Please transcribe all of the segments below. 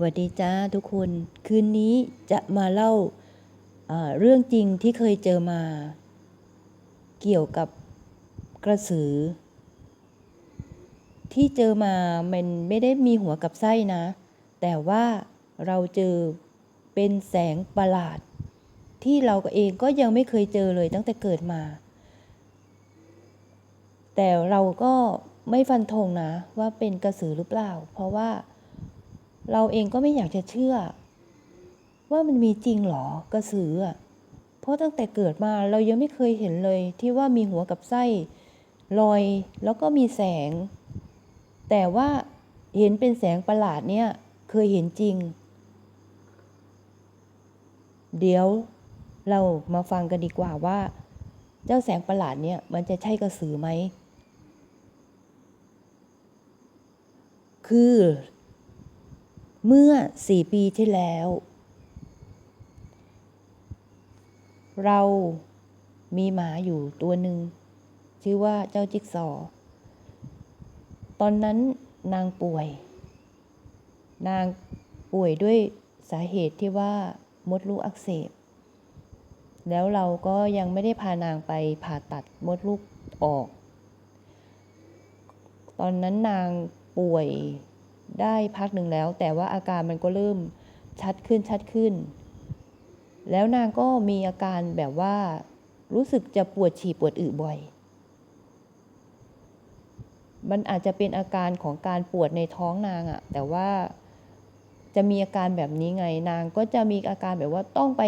สวัสดีจ้าทุกคน คืนนี้จะมาเล่าเอ่อเรื่องจริงที่เคยเจอมา เกี่ยวกับกระสือ ที่เจอมามันไม่ได้มีหัวกับไส้นะ แต่ว่าเราเจอเป็นแสงประหลาด ที่เราเองก็ยังไม่เคยเจอเลยตั้งแต่เกิดมา แต่เราก็ไม่ฟันธงนะว่าเป็นกระสือหรือเปล่า เพราะว่า เราเองก็ไม่อยากจะเชื่อ ว่ามันมีจริงหรอกระสืออะเพราะตั้งแต่เกิดมาเรายังไม่เคยเห็นเลยที่ว่ามีหัวกับไส้ลอยแล้วก็มีแสง แต่ว่าเห็นเป็นแสงประหลาดเนี่ยเคยเห็นจริง เดี๋ยวเรามาฟังกันดีกว่าว่า เจ้าแสงประหลาดเนี่ยมันจะใช่กระสือไหม คือ เมื่อสี่ปีที่แล้ว เรามีหมาอยู่ตัวหนึ่ง ชื่อว่าเจ้าจิ๊กซอ ตอนนั้นนางป่วย นางป่วยด้วยสาเหตุที่ว่ามดลูกอักเสบ แล้วเราก็ยังไม่ได้พานางไปผ่าตัดมดลูกออก ตอนนั้นนางป่วย ได้พักหนึ่งแล้ว แต่ว่าอาการมันก็เริ่มชัดขึ้นชัดขึ้น แล้วนางก็มีอาการแบบว่า รู้สึกจะปวดฉี่ปวดอึบ่อย มันอาจจะเป็นอาการของการปวดในท้องนางอะแต่ว่าจะมีอาการแบบนี้ไงนางก็จะมีอาการแบบว่าต้องไป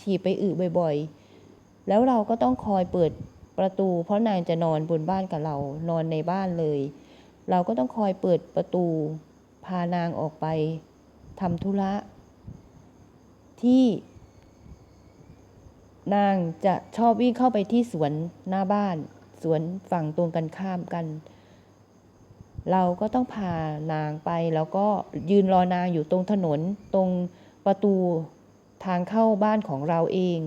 ฉี่ไปอึบ่อยๆ แล้วเราก็ต้องคอยเปิดประตู เพราะนางจะนอนบนบ้านกับเรานอนในบ้านเลย เราก็ต้องคอยเปิดประตู พานางออกไปทำธุระที่ นางจะชอบวิ่งเข้าไปที่สวนหน้าบ้าน สวนฝั่งตรงกันข้ามกัน เราก็ต้องพานางไปแล้วก็ยืนรอนางอยู่ตรงถนนตรงประตูทางเข้าบ้านของเราเอง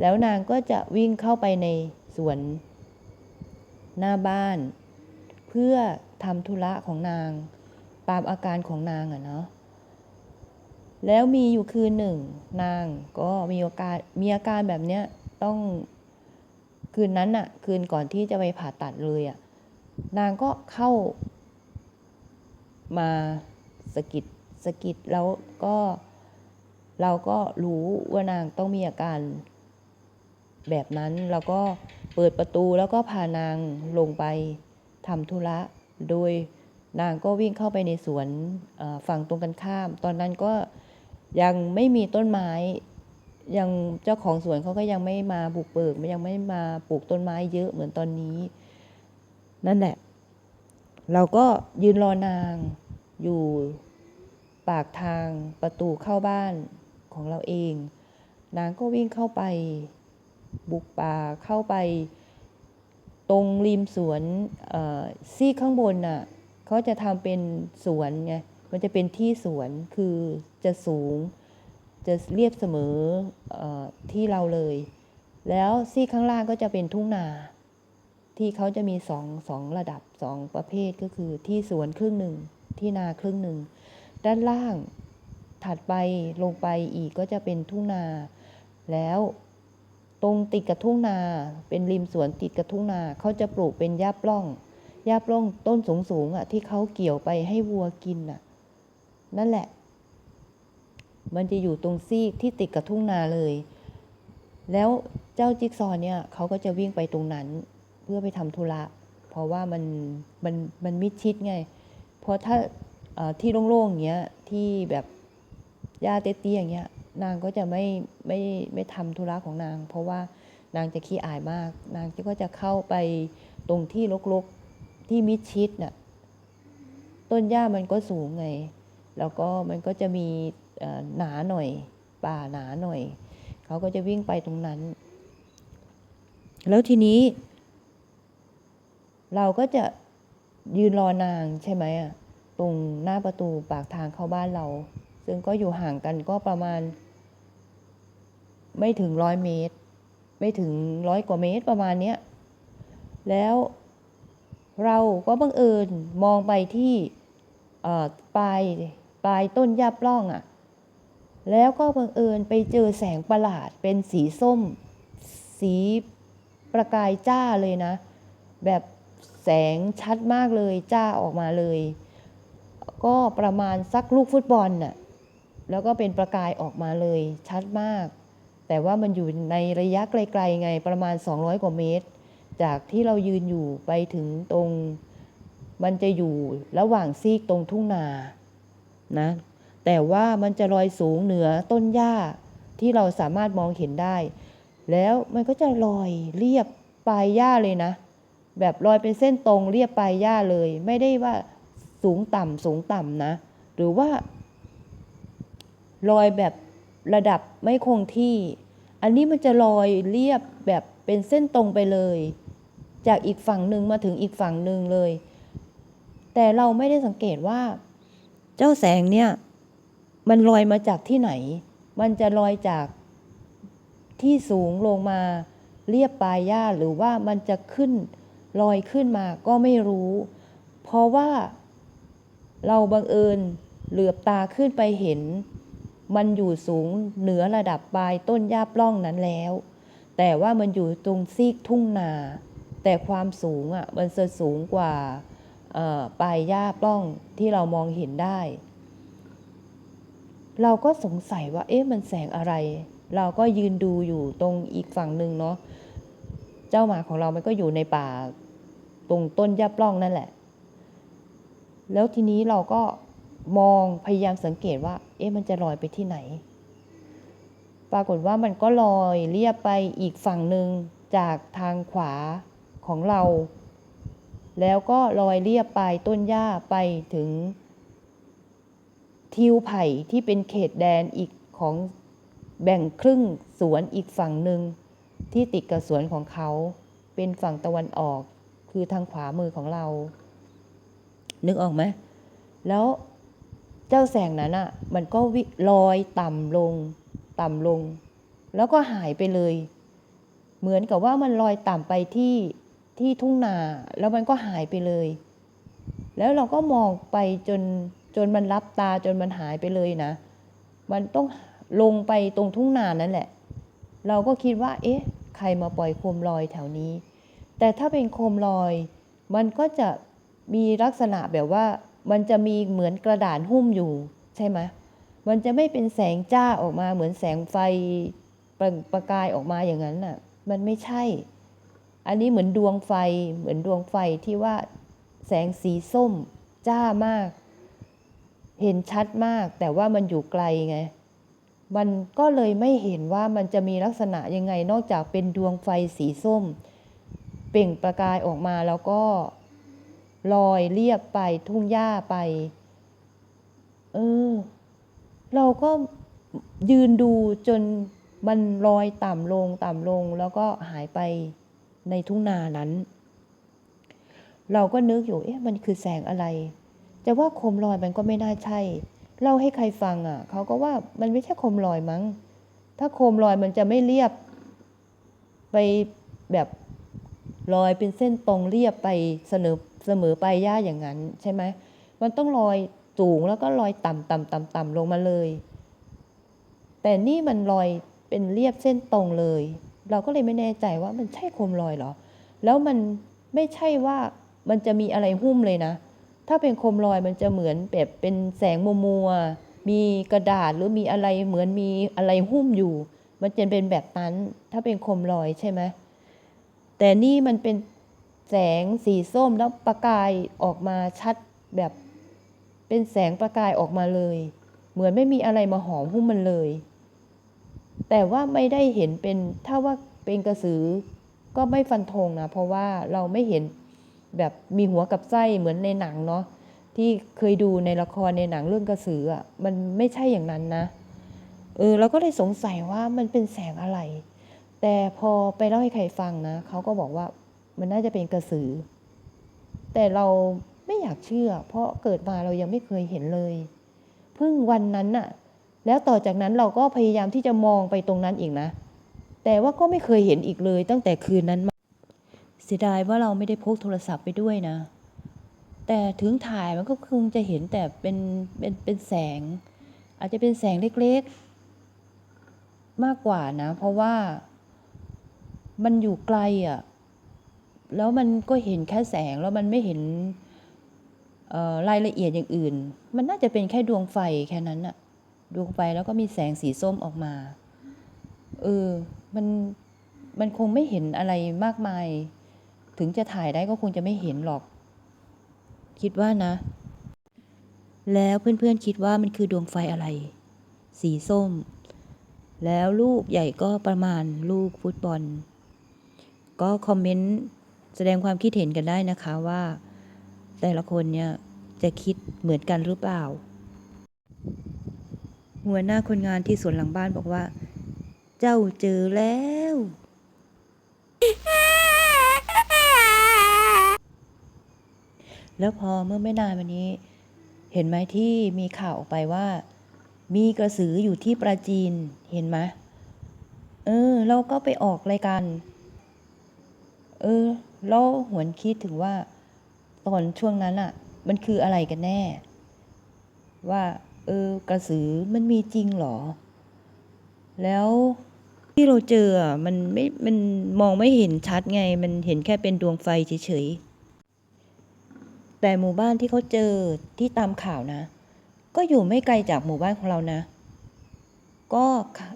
แล้วนางก็จะวิ่งเข้าไปในสวนหน้าบ้าน เพื่อทำธุระของนาง ตามอาการของนางอะเนาะแล้วมีอยู่คืนหนึ่ง นางก็มีอาการมีอาการแบบเนี้ยต้องคืนนั้นอะคืนก่อนที่จะไปผ่าตัดเลยอะนางก็เข้ามาสะกิดสะกิดแล้วก็เราก็รู้ว่านางต้องมีอาการแบบนั้นเราก็เปิดประตูแล้วก็พานางลงไปทำธุระโดย นางก็วิ่งเข้าไปในสวนฝั่งตรงกันข้าม ตอนนั้นก็ยังไม่มีต้นไม้ ยังเจ้าของสวนเขาก็ยังไม่มาบุกเบิกยังไม่มาปลูกต้นไม้เยอะเหมือนตอนนี้ นั่นแหละ เราก็ยืนรอนางอยู่ปากทางประตูเข้าบ้านของเราเอง นางก็วิ่งเข้าไปบุกป่าเข้าไป ตรงริมสวนซี่ข้างบนน่ะ เขาจะทำเป็นสวนไงมันจะเป็นที่สวนคือจะสูง จะเรียบเสมออที่เราเลย แล้วซี่ข้างล่างก็จะเป็นทุ่งนา ที่เขาจะมีสองสองระดับสองประเภทก็คือที่สวนครึ่งหนึ่งที่นาครึ่งหนึ่งด้านล่างถัดไปลงไปอีกก็จะเป็นทุ่งนา แล้วตรงติดกับทุ่งนา เป็นริมสวนติดกับทุ่งนาเขาจะปลูกเป็นหญ้าปล้อง หญ้าปล้องต้นสูงๆอะที่เขาเกี่ยวไปให้วัวกินอะ นั่นแหละ มันจะอยู่ตรงซีกที่ติดกับทุ่งนาเลย แล้วเจ้าจิ๊กซอเนี่ยเขาก็จะวิ่งไปตรงนั้น เพื่อไปทำธุระเพราะว่ามันมันมันมิดชิดไง เพราะถ้าที่โล่งๆอย่างเงี้ยที่แบบหญ้าเตี้ยๆอย่างเงี้ยนางก็จะไม่ไม่ไม่ทำธุระของนาง เพราะว่านางจะขี้อายมาก นางก็จะเข้าไปตรงที่รก ที่มิดชิดน่ะต้นหญ้ามันก็สูงไง แล้วก็มันก็จะมีหนาหน่อยป่าหนาหน่อย เขาก็จะวิ่งไปตรงนั้น แล้วทีนี้ เราก็จะยืนรอนางใช่ไหมอะตรงหน้าประตูปากทางเข้าบ้านเรา ซึ่งก็อยู่ห่างกันก็ประมาณ ไม่ถึงร้อยเมตร ไม่ถึงร้อยกว่าเมตรประมาณเนี้ยแล้ว เราก็บังเอิญมองไปที่ปลายปลายต้นหญ้าปล้องอะ่ะ แล้วก็บังเอิญไปเจอแสงประหลาดเป็นสีส้ม สีประกายจ้าเลยนะ แบบแสงชัดมากเลยจ้าออกมาเลย ก็ประมาณสักลูกฟุตบอลน่ะแล้วก็เป็นประกายออกมาเลยชัดมาก แต่ว่ามันอยู่ในระยะไกลๆไงประมาณ 200 กว่าเมตร จากที่เรายืนอยู่ไปถึงตรง มันจะอยู่ระหว่างซีกตรงทุ่งนานะแต่ว่ามันจะลอยสูงเหนือต้นหญ้าที่เราสามารถมองเห็นได้ แล้วมันก็จะลอยเรียบปลายหญ้าเลยนะ แบบลอยเป็นเส้นตรงเรียบปลายหญ้าเลย ไม่ได้ว่าสูงต่ำสูงต่ำนะ หรือว่าลอยแบบระดับไม่คงที่ อันนี้มันจะลอยเรียบแบบเป็นเส้นตรงไปเลย จากอีกฝั่งหนึ่งมาถึงอีกฝั่งหนึ่งเลย แต่เราไม่ได้สังเกตว่า เจ้าแสงเนี่ย มันลอยมาจากที่ไหน มันจะลอยจากที่สูงลงมาเรียบปลายหญ้าหรือว่ามันจะขึ้นลอยขึ้นมาก็ไม่รู้ เพราะว่าเราบังเอิญเหลือบตาขึ้นไปเห็น มันอยู่สูงเหนือระดับปลายต้นหญ้าปล้องนั้นแล้ว แต่ว่ามันอยู่ตรงซีกทุ่งนา แต่ความสูงอะมันจะสูงกว่าปลายหญ้าปล้องที่เรามองเห็นได้ เราก็สงสัยว่า เอ๊ะมันแสงอะไร เราก็ยืนดูอยู่ตรงอีกฝั่งหนึ่งเนาะเจ้าหมาของเรามันก็อยู่ในป่าตรงต้นหญ้าปล้องนั่นแหละ แล้วทีนี้เราก็มองพยายามสังเกตว่า เอ๊ะมันจะลอยไปที่ไหน ปรากฏว่ามันก็ลอยเรียบไปอีกฝั่งหนึ่งจากทางขวา ของเรา แล้วก็ลอยเรียบไปต้นหญ้าไปถึง ทิวไผ่ที่เป็นเขตแดนอีกของแบ่งครึ่งสวนอีกฝั่งหนึ่งที่ติดกับสวนของเขาเป็นฝั่งตะวันออกคือทางขวามือของเรา นึกออกไหมแล้วเจ้าแสงนั้นอะ มันก็วิลอยต่ำลง ต่ำลง แล้วก็หายไปเลย เหมือนกับว่ามันลอยต่ำไปที่ ที่ทุ่งนาแล้วมันก็หายไปเลย แล้วเราก็มองไปจนจนมันรับตาจนมันหายไปเลยนะ มันต้องลงไปตรงทุ่งนานั่นแหละ เราก็คิดว่า เอ๊ะ ใครมาปล่อยโคมลอยแถวนี้ แต่ถ้าเป็นโคมลอย มันก็จะมีลักษณะแบบว่า มันจะมีเหมือนกระดานหุ้มอยู่ใช่ไหมมันจะไม่เป็นแสงจ้าออกมาเหมือนแสงไฟประประกายออกมาอย่างนั้นน่ะ มันไม่ใช่ อันนี้เหมือนดวงไฟเหมือนดวงไฟที่ว่าแสงสีส้มจ้ามาก เห็นชัดมาก แต่ว่ามันอยู่ไกลไง มันก็เลยไม่เห็นว่ามันจะมีลักษณะยังไง นอกจากเป็นดวงไฟสีส้ม เปล่งประกายออกมาแล้วก็ลอยเรียบไปทุ่งหญ้าไป เออ เราก็ยืนดูจนมันลอยต่ำลงต่ำลงแล้วก็หายไป ในทุ่งนานั้น เราก็นึกอยู่เอ๊ะมันคือแสงอะไรจะว่าโคมลอยมันก็ไม่น่าใช่ เล่าให้ใครฟังอะเขาก็ว่ามันไม่ใช่โคมลอยมั้ง ถ้าโคมลอยมันจะไม่เรียบ ไปแบบลอยเป็นเส้นตรงเรียบไปเสนอเสมอไปย่าอย่างนั้นใช่ไหมมันต้องลอยสูงแล้วก็ลอยต่ำต่ำต่ำต่ำลงมาเลย แต่นี่มันลอยเป็นเรียบเส้นตรงเลย เราก็เลยไม่แน่ใจว่ามันใช่โคมลอยเหรอ แล้วมันไม่ใช่ว่ามันจะมีอะไรหุ้มเลยนะ ถ้าเป็นโคมลอยมันจะเหมือนแบบเป็นแสงมัวมัวมีกระดาษหรือมีอะไรเหมือนมีอะไรหุ้มอยู่ มันจะเป็นแบบนั้น ถ้าเป็นโคมลอยใช่ไหมแต่นี่มันเป็นแสงสีส้มแล้วประกายออกมาชัดแบบ เป็นแสงประกายออกมาเลย เหมือนไม่มีอะไรมาหอมหุ้มมันเลย แต่ว่าไม่ได้เห็นเป็นถ้าว่าเป็นกระสือก็ไม่ฟันธงนะเพราะว่าเราไม่เห็นแบบมีหัวกับไส้เหมือนในหนังเนาะที่เคยดูในละครในหนังเรื่องกระสืออะมันไม่ใช่อย่างนั้นนะเออเราก็เลยสงสัยว่ามันเป็นแสงอะไร แต่พอไปเล่าให้ใครฟังนะเขาก็บอกว่ามันน่าจะเป็นกระสือ แต่เราไม่อยากเชื่อ เพราะเกิดมาเรายังไม่เคยเห็นเลย เพิ่งวันนั้นน่ะ แล้วต่อจากนั้นเราก็พยายามที่จะมองไปตรงนั้นอีกนะ แต่ว่าก็ไม่เคยเห็นอีกเลยตั้งแต่คืนนั้นมาเสียดายว่าเราไม่ได้พกโทรศัพท์ไปด้วยนะ แต่ถึงถ่ายมันก็คงจะเห็นแต่เป็นเป็นเป็นแสง อาจจะเป็นแสงเล็กๆ มากกว่านะ เพราะว่ามันอยู่ไกลอะ่ะ แล้วมันก็เห็นแค่แสงแล้วมันไม่เห็นรายละเอียดอย่างอื่น มันน่าจะเป็นแค่ดวงไฟแค่นั้นอะ ดวงไฟแล้วก็มีแสงสีส้มออกมา เออ มัน มันคงไม่เห็นอะไรมากมาย ถึงจะถ่ายได้ก็คงจะไม่เห็นหรอก คิดว่านะ แล้วเพื่อนๆคิดว่ามันคือดวงไฟอะไร สีส้ม แล้วลูกใหญ่ก็ประมาณลูกฟุตบอล ก็คอมเมนต์แสดงความคิดเห็นกันได้นะคะว่า แต่ละคนเนี่ยจะคิดเหมือนกันหรือเปล่า หัวหน้าคนงานที่สวนหลังบ้านบอกว่า เจ้าเจอแล้ว แล้วพอเมื่อไม่นานมานี้ เห็นไหมที่มีข่าวออกไปว่า มีกระสืออยู่ที่ปราจีนเห็นไหมเออ เราก็ไปออกรายการเออเราหวนคิดถึงว่า ตอนช่วงนั้นอะมันคืออะไรกันแน่ ว่า เออกระสือมันมีจริงเหรอ แล้วที่เราเจออะมันไม่มันมองไม่เห็นชัดไง มันเห็นแค่เป็นดวงไฟเฉยๆแต่หมู่บ้านที่เขาเจอที่ตามข่าวนะ ก็อยู่ไม่ไกลจากหมู่บ้านของเรานะ ก็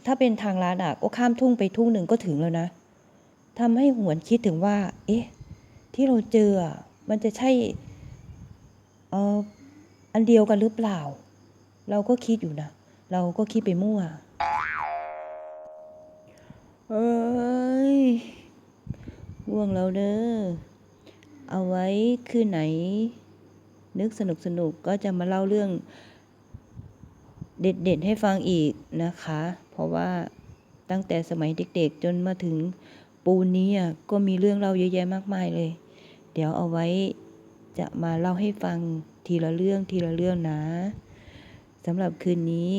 ถ้าเป็นทางลัดอะก็ข้ามทุ่งไปทุ่งหนึ่งก็ถึงแล้วนะทำให้หวนคิดถึงว่า เอ๊ะ ที่เราเจอมันจะใช่เอออันเดียวกันหรือเปล่า เราก็คิดอยู่นะ เราก็คิดไปมั่ว เอ้ยง่วงแล้วเด้อ เอาไว้คืนไหน นึกสนุกสนุกก็จะมาเล่าเรื่อง เด็ดๆให้ฟังอีกนะคะ เพราะว่าตั้งแต่สมัยเด็กๆ จนมาถึงปูนนี้อะก็มีเรื่องเล่าเยอะแยะมากมายเลย เดี๋ยวเอาไว้จะมาเล่าให้ฟังทีละเรื่องทีละเรื่องนะ สำหรับคืนนี้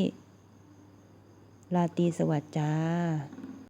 ลาตรีสวัสดิ์จ้า